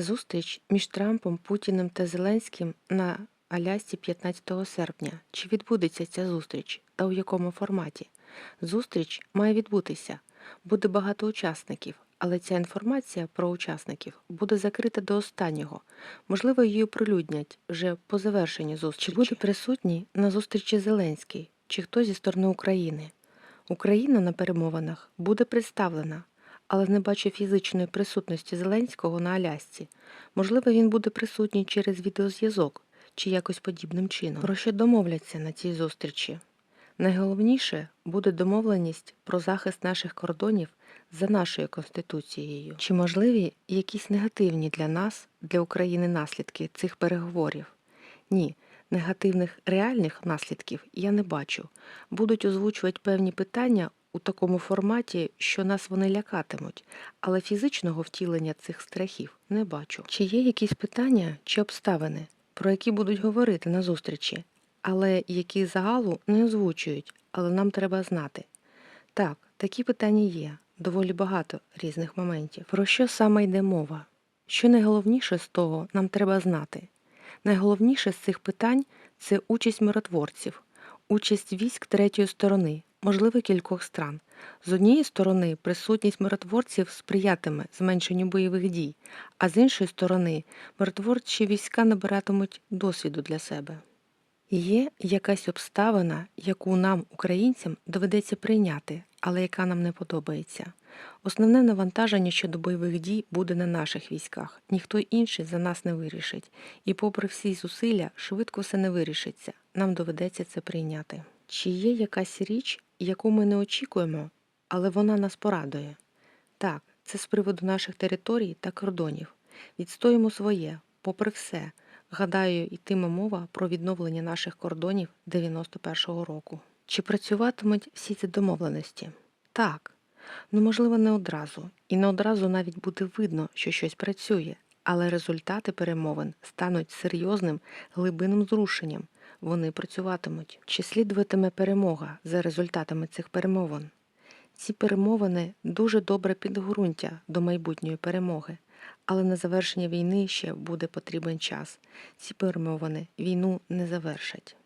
Зустріч між Трампом, Путіним та Зеленським на Алясці 15 серпня. Чи відбудеться ця зустріч та у якому форматі? Зустріч має відбутися. Буде багато учасників, але ця інформація про учасників буде закрита до останнього. Можливо, її оприлюднять вже по завершенні зустрічі. Чи буде присутній на зустрічі Зеленський чи хтось зі сторони України? Україна на перемовинах буде представлена, але не бачу фізичної присутності Зеленського на Алясці. Можливо, він буде присутній через відеозв'язок чи якось подібним чином. Про що домовляться на цій зустрічі? Найголовніше буде домовленість про захист наших кордонів за нашою конституцією. Чи можливі якісь негативні для нас, для України наслідки цих переговорів? Ні, негативних реальних наслідків я не бачу. Будуть озвучувати певні питання у такому форматі, що нас вони лякатимуть, але фізичного втілення цих страхів не бачу. Чи є якісь питання чи обставини, про які будуть говорити на зустрічі, але які загалу не озвучують, але нам треба знати. Так, такі питання є, доволі багато різних моментів. Про що саме йде мова? Що найголовніше з того нам треба знати? Найголовніше з цих питань це участь миротворців, участь військ третьої сторони, можливо, кількох стран. З однієї сторони, присутність миротворців сприятиме зменшенню бойових дій, а з іншої сторони, миротворчі війська набиратимуть досвіду для себе. Є якась обставина, яку нам, українцям, доведеться прийняти, але яка нам не подобається. Основне навантаження щодо бойових дій буде на наших військах. Ніхто інший за нас не вирішить. І попри всі зусилля, швидко все не вирішиться. Нам доведеться це прийняти. Чи є якась річ, яку ми не очікуємо, але вона нас порадує? Так, це з приводу наших територій та кордонів. Відстоїмо своє, попри все. Гадаю, йтиме мова про відновлення наших кордонів 91-го року. Чи працюватимуть всі ці домовленості? Так. Ну, можливо, не одразу. І не одразу навіть буде видно, що щось працює, але результати перемовин стануть серйозним глибинним зрушенням. Вони працюватимуть. Чи слідуватиме перемога за результатами цих перемовин? Ці перемовини дуже добре підґрунтя до майбутньої перемоги, але на завершення війни ще буде потрібен час. Ці перемовини війну не завершать.